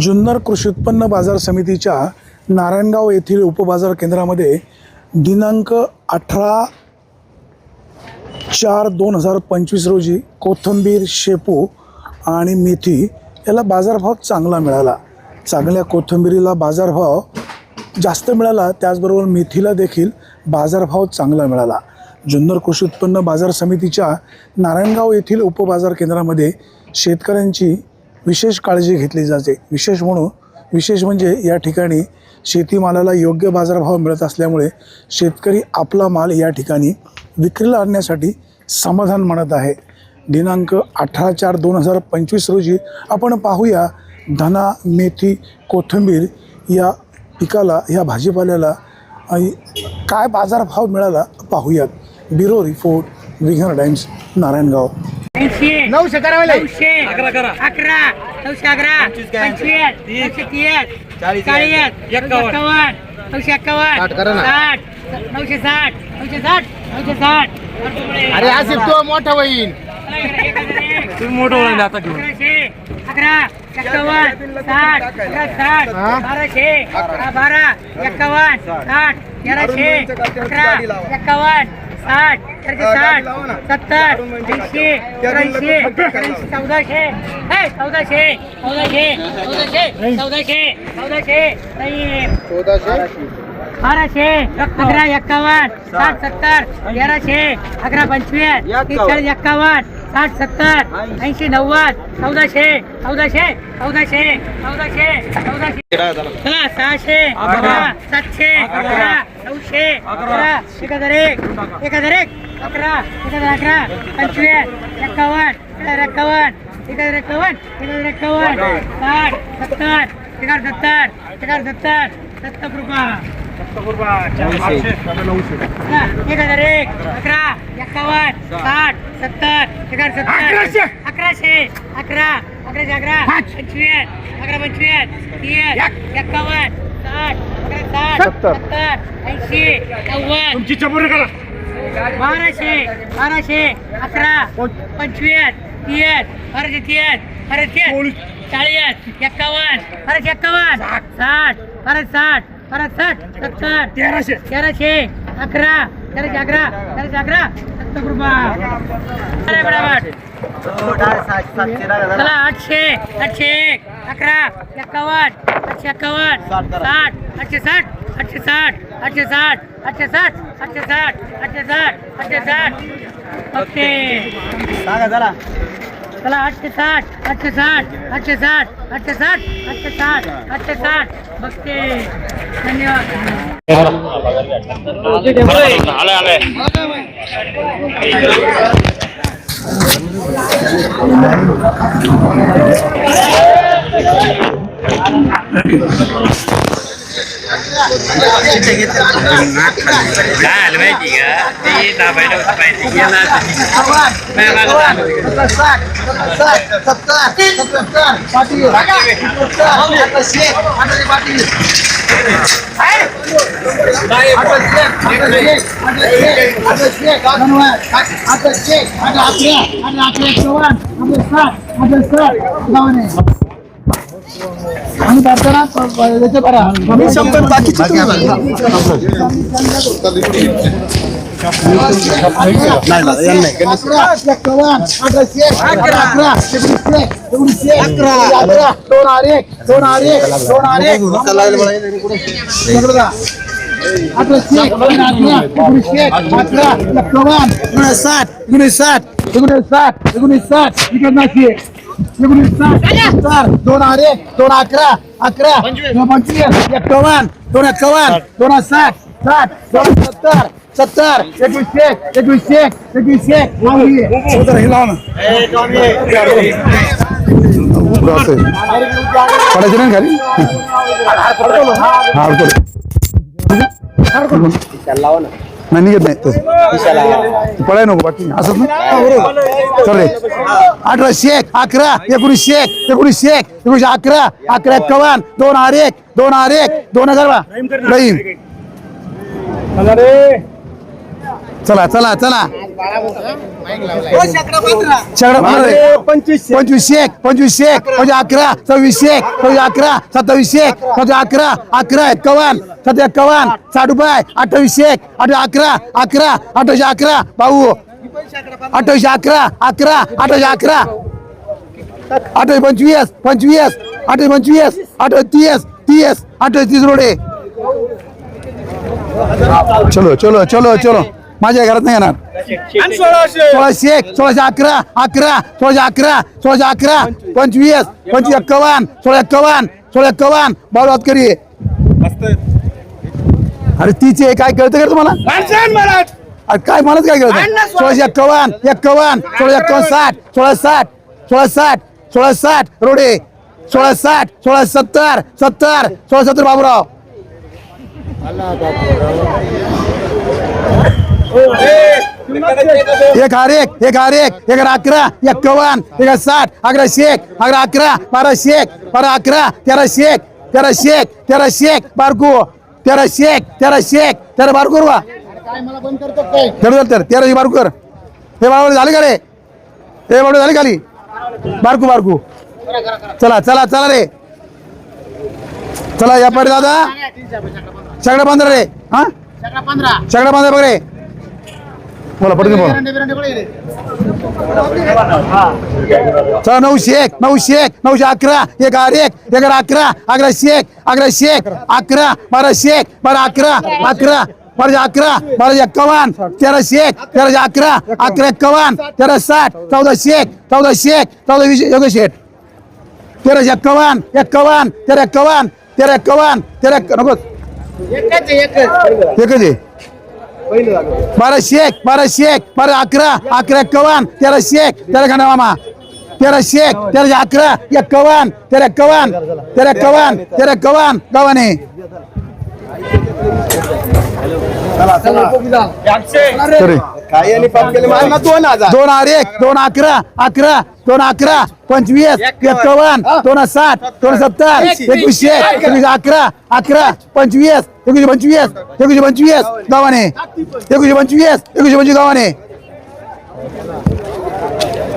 जुन्नर कृषी उत्पन्न बाजार समितीच्या नारायणगाव येथील उपबाजार केंद्रामध्ये दिनांक अठरा चार दोन हजार पंचवीस रोजी कोथिंबीर शेपू आणि मेथी याला बाजारभाव चांगला मिळाला. चांगल्या कोथिंबीरीला बाजारभाव जास्त मिळाला त्याचबरोबर मेथीला देखील बाजारभाव चांगला मिळाला. जुन्नर कृषी उत्पन्न बाजार समितीच्या नारायणगाव येथील उपबाजार केंद्रामध्ये शेतकऱ्यांची विशेष काळजी घेतली जाते. विशेष म्हणून विशेष म्हणजे या ठिकाणी शेतीमालाला योग्य बाजारभाव मिळत असल्यामुळे शेतकरी आपला माल या ठिकाणी विक्रीला आणण्यासाठी समाधान मानत आहे. दिनांक अठरा चार दोन हजार पंचवीस रोजी आपण पाहूया धना मेथी कोथिंबीर या पिकाला या भाजीपाल्याला काय बाजारभाव मिळाला पाहूयात. ब्युरो रिपोर्ट विघर टाइम्स नारायणगाव. नऊशे करा मला. नऊशे अकरा अकरा नऊशे अकरा पंचवीस नऊशे तीस चाळीस, एक्कावन्न नऊशे एक्कावन्न साठ करा ना. साठ नऊशे साठ नऊशे साठ नऊशे साठ. अरे आसिफ तो मोठा होईन. तुम्ही मोठं होईल आता घेऊन. अकरा एक्कावन्न साठ साठ? बाराशे बारा एक्कावन्न साठ तेराशे अकरा एक्कावन्न साठ तेराशे साठ सत्तर ऐंशी त्र्याऐंशी त्र्याऐंशी चौदाशे. हे, चौदाशे चौदाशे चौदाशे चौदाशे चौदाशे. नाही बाराशे अकरा एक्कावन्न साठ सत्तर तेराशे अकरा पंचवीस एक्कावन्न साठ सत्तर ऐंशी नव्वद चौदाशे चौदाशे चौदाशे चौदाशे चौदाशे. चला सहाशे अकरा. सातशे अकरा. नऊशे अकरा. एक हजार एक एक हजार एक अकरा एक हजार अकरा पंचवीस एक्कावन्न एक हजार एक्कावन्न एक हजार एक्कावन्न एक हजार एक्कावन्न साठ सत्तर एक हजार सत्तर एक हजार सत्तर सत्तर रुपये. एक हजार एक अकरा एक्कावन्न साठ. सत्तर सत्तर अकराशे. अकरा अकराशे अकरा पंचवीस अकरा पंचवीस तीस एक्कावन्न साठ अकरा साठ सत्तर. ऐंशी नव्वद. बाराशे बाराशे अकरा पंचवीस तीस बाराशे तीस बाराशे चाळीस एक्कावन्न बाराशे एक्कावन्न साठ बाराशे साठ. बारा साठ सत्तर तेराशे. तेराशे अकरा तेराशे अकरा तेराशे अकरा सत्तर रुपये बराबर चला आठशे आठशे एक अकरा एक्कावन्न आठशे एक्कावन्न साठ आठशे साठ आठशे साठ आठशे साठ आठशे साठ आठशे साठ आठशे साठ आठशे साठ. ओके. चला. चला आठशे साठ आठशे साठ आठशे साठ आठशे साठ आठशे साठ आठशे साठ. बघते. धन्यवाद. काय आलं माहिती का ते दाबायला होतं माहिती गेला आणि भरताना याचे भरा मी शंभर बाकीचे दोन आरे दोन आरे दोन आरे एकोणीसशे अकरा एक्कावन्न एकोणीस साठ एकोणीस साठ एकोणीस साठ एकोणीस साठ एकोणीस साठ सत्तर दोन आरे दोन अकरा अकरा दोन पंचवीस एक्कावन्न दोन एक्कावन्न दोन साठ साठ दोन सत्तर सत्तर एकवीसशे एकवीसशे एकवीसशे. पडायचं नाही खाली? हा अडकवलं. नाही निघत नाही तसं. पडाय नको बाकी। असंच ना? चल रे। अठराशे एक अकरा एकोणीसशे एक एकोणीसशे एक एकोणीसशे अकरा अकरा एक्कावन्न दोन आर एक दोन आर एक दोन हजार. रहीम चला चला चला। पंचवीस पंधरा एक पंचवीस एक पंचवीस अकरा सव्वीसशे एक पंचवीस अकरा सत्तावीस एक पंचवीस अकरा अकरा एक्कावन्न सत्तर एक्कावन्न साठ रुपये अठ्ठावीसशे एक अठरा अकरा अकरा अठराशे अकरा भाऊ अठ्ठावीसशे अकरा अकरा अठराशे अकरा अठराशे पंचवीस पंचवीस अठराशे पंचवीस अठरा तीस तीस अठराशे तीस रोडे चलो चलो चलो चलो माझ्या घरात नाही येणार. सोळाशे. एक सोळाशे अकरा अकरा सोळाशे अकरा सोळाशे अकरा पंचवीस पंचवीस एक्कावन्न सोळा एक्कावन्न सोळा एक्कावन्न. बाळू करी अरे तिचे काय कळतं का तुम्हाला? अरे काय म्हणत काय कळतं? सोळाशे एक्कावन्न एक्कावन्न सोळा एक्कावन्न साठ सोळा साठ सोळा साठ सोळा साठ रोडे. सोळा साठ सोळा सत्तर सत्तर सोळा सत्तर बाबूराव. एक हार एक एक हार एक एक अकरा एक्कावन्न एक साठ अकराशे एक अकरा अकरा बारा एक बारा अकरा तेरा एक तेरा एक तेरा एक बारकू तेरा एक तेरा एक तेरा बारकोर वा तर तेराशे बारकोर कर. हे बाबा झाले का रे? हे बाबा झाले खाली? बारकू बारकू चला चला चला रे. चला या पाडी दादा. सगळं पंधरा रे. हा? सगळं पंधरा बघ रे. बोला पटकन बोला. नऊशे एक नऊशे एक नऊशे अकरा एक आर एक एक अकरा अकरा शेक अकरा शेक अकरा बारा शेक बारा अकरा अकरा बाराशे अकरा बाराशे एक्कावन्न तेराशे एक तेराशे अकरा अकरा एक्कावन्न तेरा साठ चौदा शेक चौदा शेक चौदा वीस योगेश शेठ तेराशे एक्कावन्न एक्कावन्न तेरा एक्कावन्न तेरा एक्कावन्न तेरा नको. एकच आहे. बारा शेक बारा शेक बारा अकरा अकरा एक्कावन्न तेरा शेक तेरा खाना मामा. तेरा शेक तेराशे अकरा एक्कावन्न तेरा एक्कावन्न तेरा एक्कावन्न तेरा. सॉरी दोन हजार. दोन आर एक दोन अकरा अकरा दोन अकरा पंचवीस एक्कावन्न. दोन साठ दोन सत्तर एकवीसशे एकवीस अकरा अकरा पंचवीस एकवीसशे पंचवीस एकवीसशे पंचवीस गावाने. एकवीसशे पंचवीस एकवीसशे पंचवीस गावाने.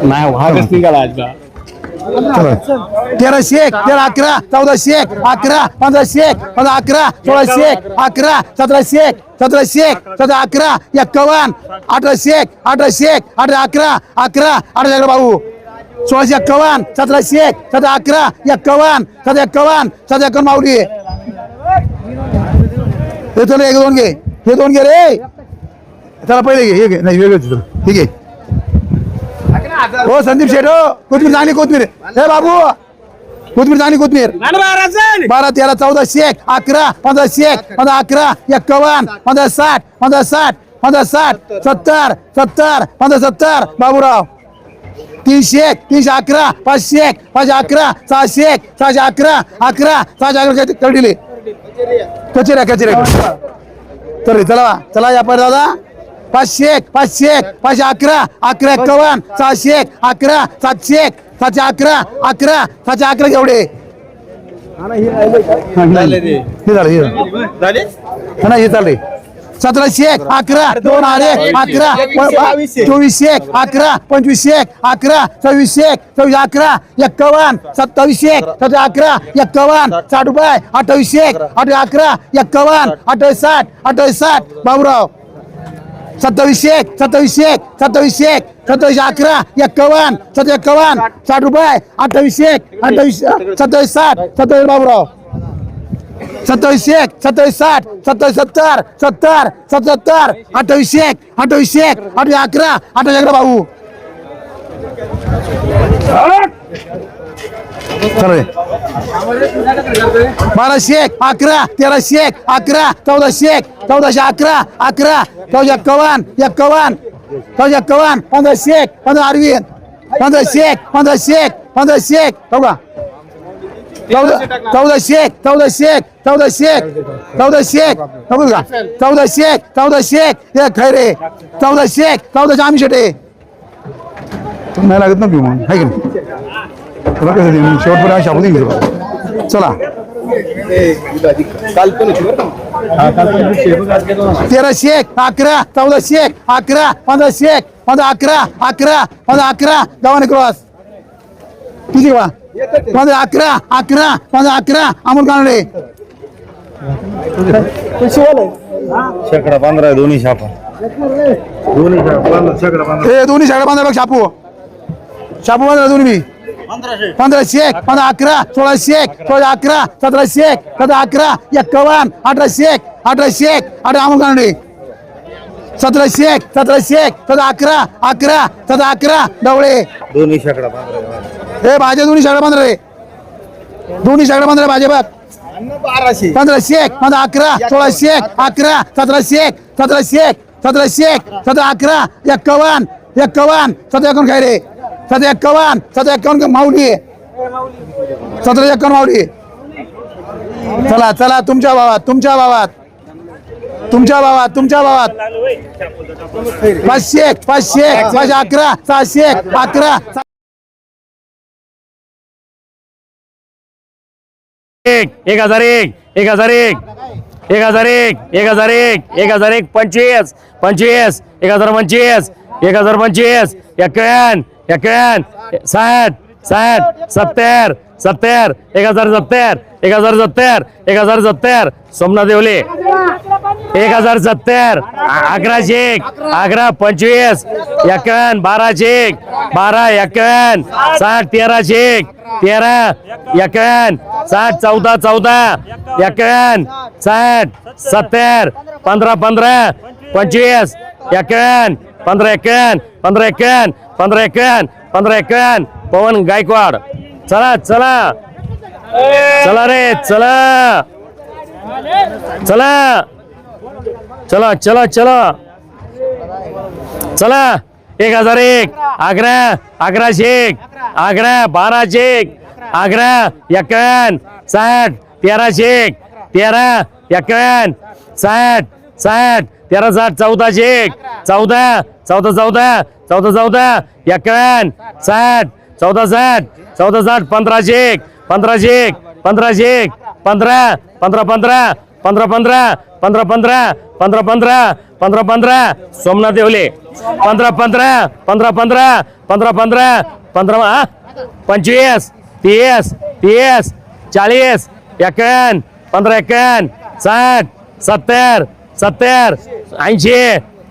नाही निघाला आज. तेराशे एक तेरा अकरा चौदाशे एक अकरा पंधराशे एक पंधरा अकरा सोळाशे एक अकरा सतराशे एक सतराशे एक सतरा अकरा एक्कावन्न अठराशे एक अठराशे एक अठरा अकरा अकरा अठरा अकरा भाऊ. सोळाशे एक्कावन्न सतराशे एक सतरा अकरा एक्कावन्न सतरा एक्कावन्न सतरा एक्कावन्न माऊली. हे चल एक दोन घे हे दोन घे रे. त्याला पहिले घे हे घे. नाही वेगळं ठीक आहे हो संदीप शेठ हो. कोथमीर चांगली कोथमीर. हे बाबू. कोथमीर चांगली कोथमीर. बारा तेरा चौदा शेक अकरा पंधरा शेक पंधरा अकरा एक्कावन्न पंधरा साठ पंधरा साठ पंधरा साठ सत्तर सत्तर पंधरा सत्तर. बाबूराव. तीनशे एक तीनशे अकरा पाचशे एक पाचशे अकरा सहाशे एक सहाशे अकरा अकरा सहाशे अकरा. करडिले कचेऱ्या कचेऱ्या तर चला चला या पाहिजे दादा. पाचशे एक पाचशे एक पाचशे अकरा अकरा एक्कावन्न सहाशे एक अकरा सातशे एक सातशे अकरा अकरा सातशे अकरा एवढे. हे झालं. हे झालं. हा, नाही हे चाललंय सतराशे एक अकरा दोन आर एक अकरा चोवीसशे एक अकरा पंचवीसशे एक अकरा सव्वीसशे एक सव्वीस अकरा एक्कावन्न सत्तावीसशे एक सत्तर अकरा एक्कावन्न साठ रुपये अठ्ठावीसशे एक अठ्ठावीस अकरा एक्कावन्न अठ्ठावीस साठ अठ्ठावीस साठ. बाबूराव. सत्तावीसशे एक सत्तावीसशे एक सत्तावीसशे एक सत्तावीसशे अकरा एक्कावन्न सत्तर एक्कावन्न साठ रुपये अठ्ठावीसशे एक अठ्ठावीस सत्तावीस साठ सत्तावीस बाबूराव. सत्तावीसशे एक सत्तावीस साठ सत्तावीस सत्तर सत्तर सत्तर अठ्ठावीस एक अठ्ठावीसशे एक अठ्ठावीस अकरा अठ्ठावीस अकरा भाऊ चला रे. बाराशे एक अकरा तेराशे एक अकरा चौदाशे एक चौदाशे अकरा अकरा चौदा एक्कावन्न एक्कावन्न चौदा एक्कावन्न पंधराशे एक पंधरा अरविंद पंधराशे एक पंधराशे एक पंधराशे एक चौदा. चौदा चौदाशे एक चौदाशे एक चौदाशे एक चौदाशे एक बघू. का चौदाशे एक चौदाशे एक हे खैरे चौदाशे एक चौदाशे आम्ही शेटे नाही लागत ना पिऊ मग आहे की नाही? तुला कसं देईन? शेवटपर्यंत शाबू घेऊ शकतो चला तेराशे एक अकरा चौदाशे एक अकरा पंधराशे एक पंधरा अकरा अकरा पंधरा अकरा गव्हाणे क्रॉस किती वा पंधरा अकरा अकरा पंधरा अकरा अमोल कानडे शेकडा पंधरा आहे दोन्ही छापा दोन्ही शेकडा पंधरा दोन्ही साडे पंधरा शापू शापू पंधरा दोन्ही पंधराशे. एक पंधरा अकरा सोळाशे एक सोळा अकरा सतराशे एक सतरा अकरा एक्कावन्न अठराशे एक अठराशे एक अठरा अमोल कानडे सतराशे एक सतराशे एक सतरा अकरा अकरा सतरा अकरा डवळे. दोन्ही शेकडा हे भाज्या दोन्ही साडे पंधरा रे दोन्ही साडे पंधरा भाज्या बघ बाराशे पंधराशे एक पंधरा अकरा सोळाशे एक अकरा सतराशे एक सतराशे एक सतराशे एक सतरा अकरा एक्कावन्न एक्कावन्न सतरा एकावन्न काय रे सतरा एक्कावन्न सतरा एक्कावन्न माऊली? सतरा एक्कावन्न माऊली. चला चला तुमच्या भावात तुमच्या भावात. तुमच्या भावात तुमच्या भावात. पाचशे एक पाचशे एक पाचशे अकरा सहाशे एक अकरा. एक एक हजार एक एक हजार एक एक हजार एक एक हजार एक एक हजार एक पंचवीस पंचवीस एक हजार पंचवीस एक हजार पंचवीस एक्यावन्न एक्यावन्न साठ साठ सत्तर सत्तर एक हजार सत्तर एक हजार सत्तर एक हजार सत्तर सोमनाथ देवले एक हजार सत्तर अकराशे एक अकरा पंचवीस एक्यावन्न बाराशे एक बारा एक्यावन्न साठ तेराशे एक तेरा एक्यावन्न साठ चौदा चौदा एक्यावन्न साठ सत्तर पंधरा पंधरा पंचवीस एक्यावन्न पंधरा एक्यावन्न पंधरा एक्यावन्न पंधरा एक्यावन्न पंधरा एक्यावन्न पवन गायकवाड. चला चला. चला रे चला. चला. चला चला चला. चला. एक हजार एक आग्रा अकराशे एक आग्रा बाराशे एक आग्रा एक्यावन्न साठ तेराशे एक तेरा एक्यावन्न साठ. साठ तेरा साठ चौदाशे एक चौदा चौदा चौदा चौदा चौदा एक्यावन्न साठ चौदा साठ चौदा साठ पंधराशे एक पंधराशे एक पंधराशे एक पंधरा पंधरा पंधरा पंधरा पंधरा पंधरा पंधरा पंधरा पंधरा पंधरा पंधरा सोमनाथ देवले पंधरा पंधरा पंधरा पंधरा पंधरा पंधरा पंधरा पंचवीस तीस तीस चाळीस एक्यावन्न पंधरा एक्यावन्न साठ सत्तर सत्तर ऐंशी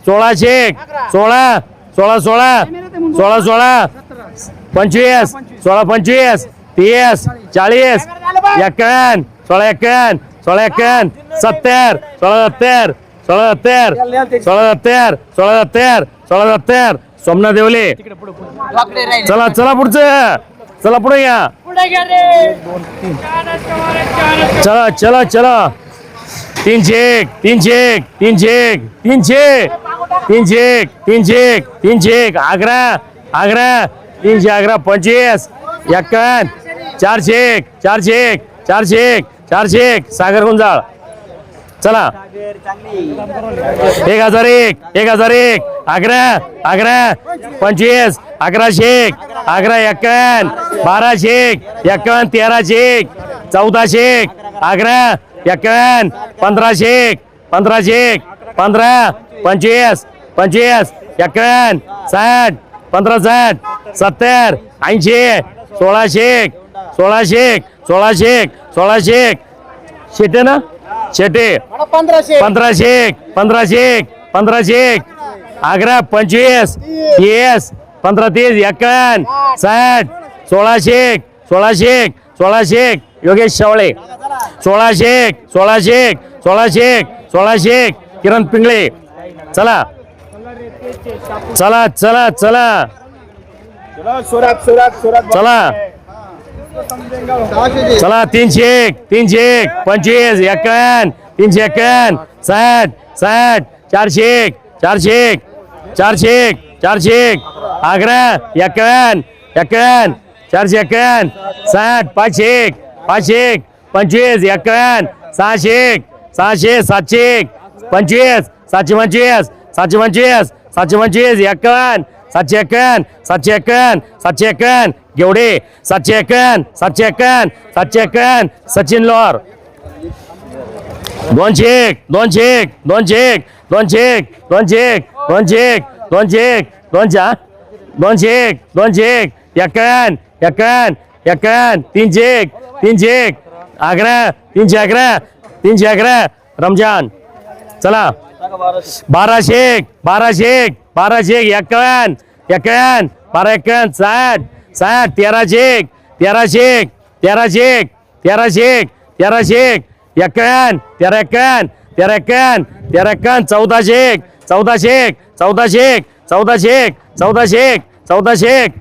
सोळाशे एक, सोळा सोळा सोळा सोळा सोळा पंचवीस सोळा पंचवीस तीस चाळीस एक्यावन्न सोळा एक्यावन्न सोळा एक्यावन्न सत्तर सोळा सत्तर सोळा सत्तर सोळा सत्तर सोळा सत्तर सोळा सत्तर. सोमनाथ देवले. चला चला पुढचं. चला पुढे या. चला चला चला. तीनशे एक तीनशे एक तीनशे एक तीनशे तीनशे एक तीनशे एक तीनशे एक अकरा अकरा तीनशे अकरा पंचवीस एक्कावन्न चारशे एक चारशे एक चारशे एक चारशे एक सागर गुंजाळ. चला. एक हजार एक एक हजार एक अकरा अकरा पंचवीस अकराशे एक अकरा एक्कावन्न बाराशे एक एक्कावन्न तेराशे एक चौदाशे एक अकरा एक्कावन्न पंधराशे एक पंधराशे एक पंधरा पंचवीस पंचवीस एक्कावन्न साठ पंधरा साठ सत्तर ऐंशी सोळाशे एक सोळाशे एक सोळाशे एक सोळाशे एक शेटे ना? शेटे पंधराशे एक पंधराशे एक पंधराशे एक अकरा पंचवीस तीस पंधरा तीस एक्कावन्न साठ सोळाशे एक सोळाशे एक सोळाशे एक योगेश शेवळे. सोळाशे एक सोळाशे एक सोळाशे एक सोळाशे एक किरण पिंगळे. चला. चला चला चला. चला. चला तीनशे एक तीनशे एक पंचवीस एक्कावन्न तीनशे एक्कावन्न साठ साठ चारशे एक चारशे एक चारशे एक चारशे एक अकरा एक्कावन्न एक्कावन्न चारशे एक्कावन्न साठ पाचशे एक पाचशे एक पंचवीस एक्कावन्न सहाशे एक सहाशे सातशे एक पंचवीस सातशे पंचवीस सातशे पंचवीस सातशे पंचवीस एक्कावन्न सातशे एक्कावन्न सातशे एक्कावन्न सातशे एक्कावन्न गेवडे सातशे एक्कावन्न सातशे एक्कावन्न सातशे एक्कावन्न सचिन लोहार. दोनशे एक दोनशे एक दोनशे एक दोनशे एक दोनशे एक दोनशे एक दोनशे एक दोनशे दोनशे एक दोनशे एक एक्कावन्न एक्कावन्न एक्कावन्न तीनशे एक तीनशे एक अकरा तीनशे अकरा तीनशे अकरा रमजान चला बाराशे एक बाराशे एक बाराशे एक एक्कावन्न एक्कावन्न बारा एक्कावन्न साठ साठ तेराशे एक तेराशे एक तेराशे एक तेराशे एक तेराशे एक एक्कावन्न तेरा एक्कावन्न तेरा एक्कावन्न तेरा एक्कावन्न चौदाशे एक चौदाशे एक चौदाशे एक चौदाशे एक चौदाशे एक चौदाशे एक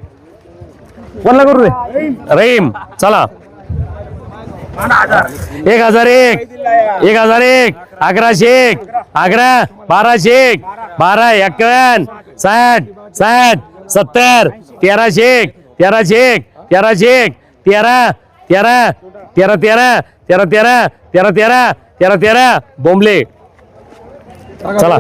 कोणला करू रे रहीम चला एक हजार एक. एक हजार एक. अकराशे एक अकरा बाराशे एक बारा एक्कावन्न साठ साठ सत्तर. तेराशे एक तेराशे एक तेराशे एक तेरा तेरा तेरा तेरा तेरा तेरा तेरा तेरा तेरा तेरा. बोंबले. चला.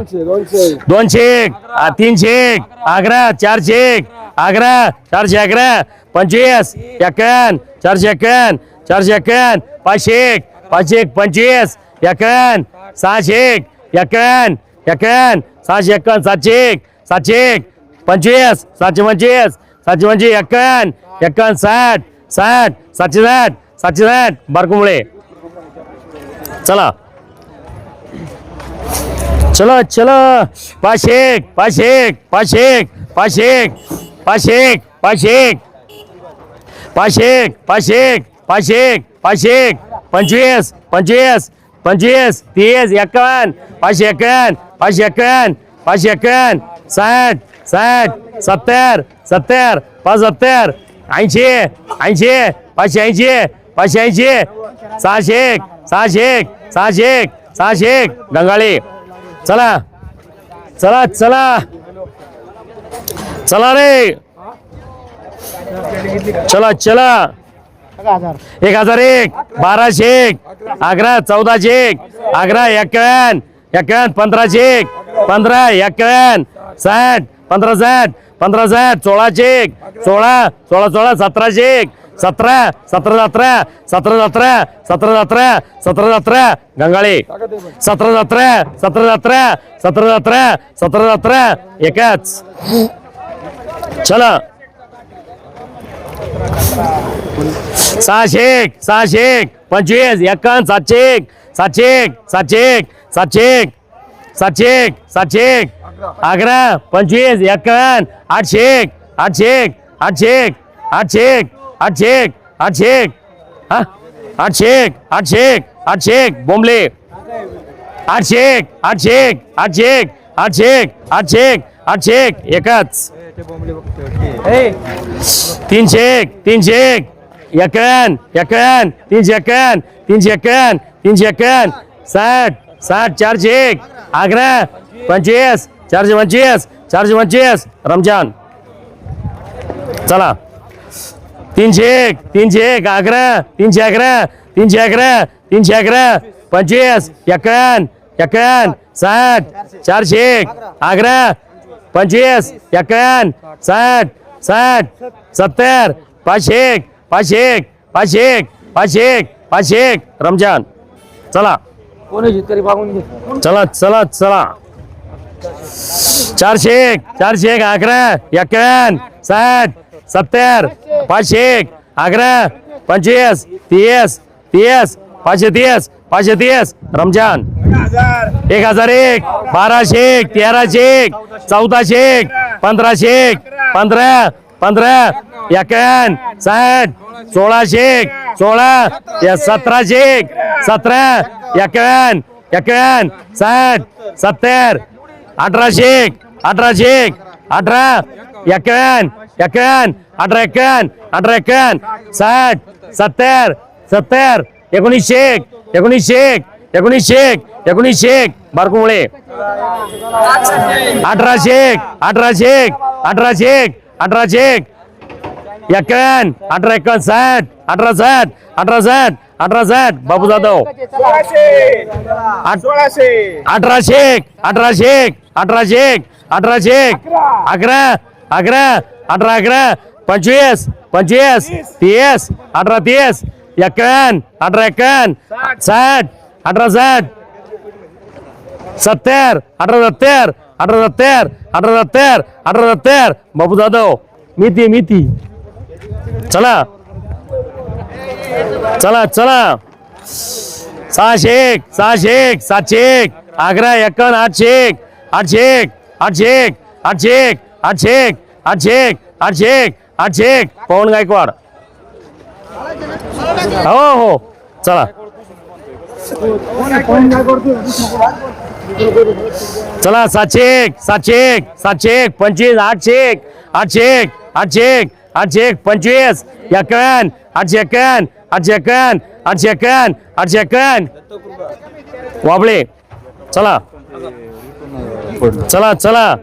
दोनशे एक तीनशे एक अकरा चारशे एक अकरा चारशे अकरा. पंचवीस. एक्कावन्न चारशे एक्कावन्न चारशे एक्कावन्न पाचशे एक पाचशे एक पंचवीस एक्कावन्न सहाशे एक एक्कावन्न एक्कावन्न सहाशे एक्कावन्न सातशे एक सातशे एक पंचवीस सातशे पंचवीस सातशे पंचवीस एक्कावन्न एक्कावन्न साठ साठ सातशे साठ सातशे साठ बारकुंबळे चला चलो चलो पाचशे एक पाचशे एक पाचशे एक पाचशे एक पाचशे एक पाचशे एक पाचशे एक पाचशे एक पाचशे एक पाचशे एक पंचवीस पंचवीस पंचवीस तीस एक्कावन्न पाचशे एक्कावन्न पाचशे एक्कावन्न पाचशे एक्कावन्न साठ साठ सत्तर सत्तर पाच सत्तर ऐंशी ऐंशी पाचशे ऐंशी पाचशे ऐंशी सहाशे एक सहाशे एक सहाशे एक सहाशे एक गंगाळी. चला चला चला. चला रे. चला चला. एक हजार एक बाराशे एक अकरा चौदाशे एक अकरा एक्कावन्न एक्कावन्न पंधराशे एक पंधरा एक्कावन्न साठ पंधरा साठ पंधरा साठ सोळाशे एक सोळा सोळा सोळा सतराशे एक सतरा सतरा सतरा सतरा सतरा सतरा सतरा सतरा सतरा गंगाळे सतरा सतरा सतरा सतरा सतरा सतरा सतरा सतरा एकाच चला सहाशे एक सहाशे एक पंचवीस एक्कावन्न सातशे एक सातशे एक सातशे एक सातशे एक सातशे एक सातशे एक अकरा पंचवीस एक्कावन्न आठशे एक आठशे एक आठशे एक आठशे एक आठशे एक आठशे एक हा आठशे एक आठशे एक आठशे एक बोंबले आठशे एक आठशे एक आठशे एक आठशे एक आठशे एक आठशे एक एकच तीनशे एक तीनशे एक. एक्याण्णव एक्याण्णव तीनशे एक्याण्णव तीनशे एक्याण्णव तीनशे एक्याण्णव साठ साठ चारशे एक. आग्रा पंचवीस चारशे पंचवीस चारशे पंचवीस. रमजान. चला. तीनशे एक तीनशे एक आग्रा तीनशे अकरा तीनशे अकरा तीनशे अकरा पंचवीस एक्याण्णव एक्याण्णव साठ चारशे एक अकरा पंचवीस एक्याण्णव साठ साठ सत्तर पाचशे एक पाचशे एक पाचशे एक पाचशे एक पाचशे एक. रमजान. चला. चला चला चला. चारशे एक चारशे एक अकरा एक्याण्णव साठ सत्तर पाचशे एक अकरा पंचवीस तीस तीस पाचशे तीस पाचशे तीस. रमजान. एक हजार एक बाराशे एक तेराशे एक चौदाशे एक पंधराशे एक पंधरा पंधरा एक्याण्णव साठ सोळाशे एक सोळा या सतराशे एक सतरा एक्याण्णव एक्याण्णव साठ सत्तर अठराशे एक अठराशे एक अठरा एक्याण्णव एक्याण्णव अठरा एक्याण्णव अठरा एक्याण्णव साठ सत्तर सत्तर एकोणीसशे एक एकोणीसशे एक एकोणीस शेख एकोणीस शेख बारकुमुळे अठरा शेख अठरा शेख अठरा शेख अठरा शेख. एक्कन अठरा एक्कन साठ अठरा साठ अठरा साठ अठरा साठ. बाबू जाधव. अठरा शेख अठरा शेख अठरा शेख अठरा शेख. अकरा. अकरा अठरा अकरा. पंचवीस पंचवीस तीस. अठरा तीस. एक्कन अठरा एक्कन साठ. अठरा साठ सत्तर अठरा सत्तर अठरा सत्तर अठरा सत्तर अठरा सत्तर. बापू जाधव मिती मिती. चला. चला चला. सहाशे एक सहाशे एक सातशे एक. आग्रा एक्कावन्न आठशे एक आठशे एक आठशे एक आठशे एक आठशे एक आठशे एक आठशे एक आठशे एक. पवन गायकवाड. हो हो. चला. चला सातशे एक सातशे एक सातशे एक पंचवीस आठशे एक आठशे एक आठशे एक आठशे एक पंचवीस एक्यावन्न आठशे एकन आठशे एक्यावन्न आठशे एक्यावन्न आठशे एकन वाबळे चला. चला चला.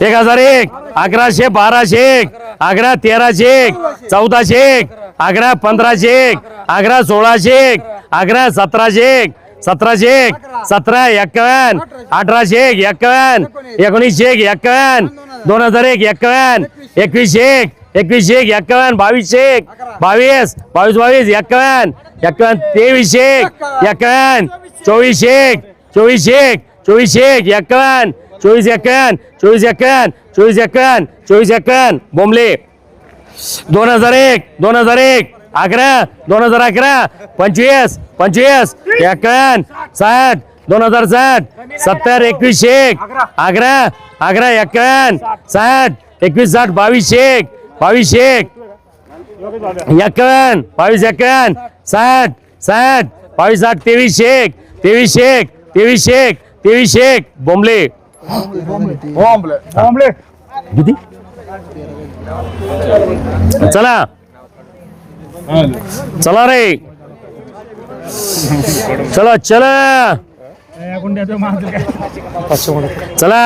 एक हजार एक अकराशे बाराशे एक अकरा तेराशे एक चौदाशे एक अकरा पंधराशे एक अकरा सोळाशे एक अकरा सतराशे एक सतराशे एक सतरा एक्कावन्न अठराशे एक एक्कावन्न एकोणीसशे एक एक्कावन्न दोन हजार एक एक्कावन्न एकवीसशे एक एकवीसशे एक एक्कावन्न बावीसशे एक बावीस बावीस बावीस एक्कावन्न एक्कावन्न तेवीसशे एक एक्कावन्न चोवीसशे एक चोवीसशे एक चोवीसशे एक एक्कावन्न चोवीस एक्कावन्न चोवीस एक्कावन्न चोवीस एक्कावन्न चोवीस एक्कावन्न बोंबले दोन हजार एक दोन हजार एक अकरा दोन हजार अकरा पंचवीस पंचवीस एक्कावन्न साठ दोन हजार साठ सत्तर एकवीसशे एक अकरा अकरा एक्कावन्न साठ एकवीस साठ बावीसशे एक बावीसशे एक एक्कावन्न बावीस एक्कावन्न साठ साठ बावीस साठ तेवीसशे एक तेवीसशे एक तेवीसशे एक तेवीसशे एक बोंबले. किती? चला. चला रे. चला चला. चला.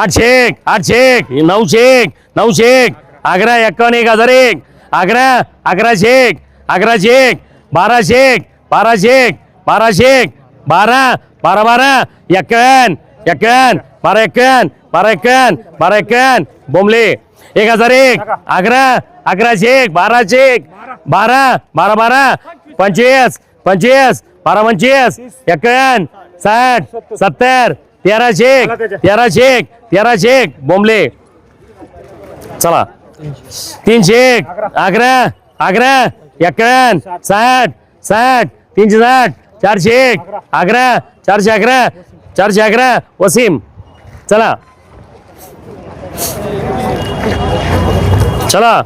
आठशे एक आठशे एक नऊशे एक नऊशे एक अकरा एक्कावन्न एक हजार एक. अकरा अकराशे एक अकराशे एक बाराशे एक बाराशे एक बाराशे एक बारा बारा बारा एक्कावन्न एक्कावन्न बारा एक्कावन्न बारा एक्कावन्न बारा एक्कावन्न. बोंबले. एक हजार एक. अकरा अकराशे एक बाराशे एक. बारा. बारा बारा पंचवीस पंचवीस बारा पंचवीस. एक्कावन्न साठ सत्तर. तेराशे एक तेराशे एक तेराशे एक. बोंबले. चला. तीनशे एक. अकरा अकरा एक्कावन्न साठ साठ. तीनशे साठ. चारशे एक. अकरा चारशे अकरा चारशे अकरा वसीम. चला. चला.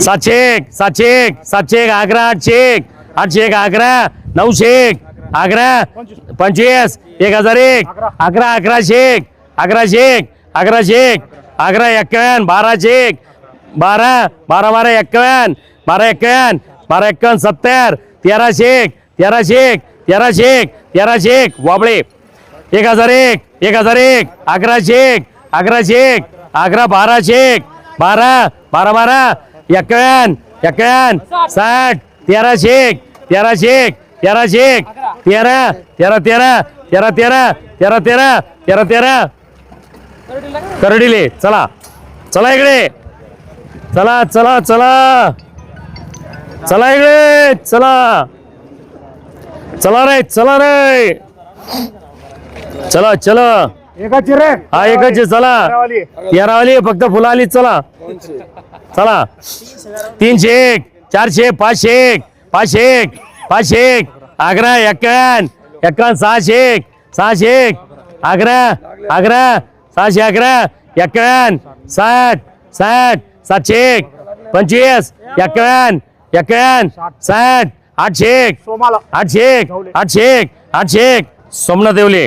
सातशे एक सातशे एक सातशे एक आग्रा आठशे एक आठशे एक आग्रा नऊशे एक अकरा पंचवीस एक हजार एक अकरा अकराशे एक अकराशे एक अकराशे एक अकरा एक्कावन्न बाराशे एक बारा बारा बारा एक्कावन्न बारा एक्कावन्न बारा एक्कावन्न सत्तर तेराशे एक तेराशे एक तेराशे एक तेराशे एक वाबळे. एक हजार एक एक हजार एक अकराशे एक अकराशे एक अकरा बाराशे एक बारा बारा बारा एकव्यान एकव्यान साठ तेराशे एक तेराशे एक तेराशे एक तेरा तेरा तेरा तेरा तेरा तेरा तेरा तेरा तेरा करडिले चला चला इकडे चला चला चला चला इकडे चला चला रे चला रे चला चला. एकाची रे. हा एकच चला. वाली. तेरावाली आहे, फक्त फुलं आली चला. चला. तीनशे एक चारशे पाचशे एक पाचशे एक पाचशे एक. अकरा एक्कावन्न एक्कावन्न सहाशे एक सहाशे एक. अकरा अकरा सहाशे अकरा एक्कावन्न साठ साठ सातशे एक पंचवीस एक्कावन्न एक्कावन्न साठ आठशे एक आठशे एक आठशे एक आठशे एक. सोमनाथ देवले.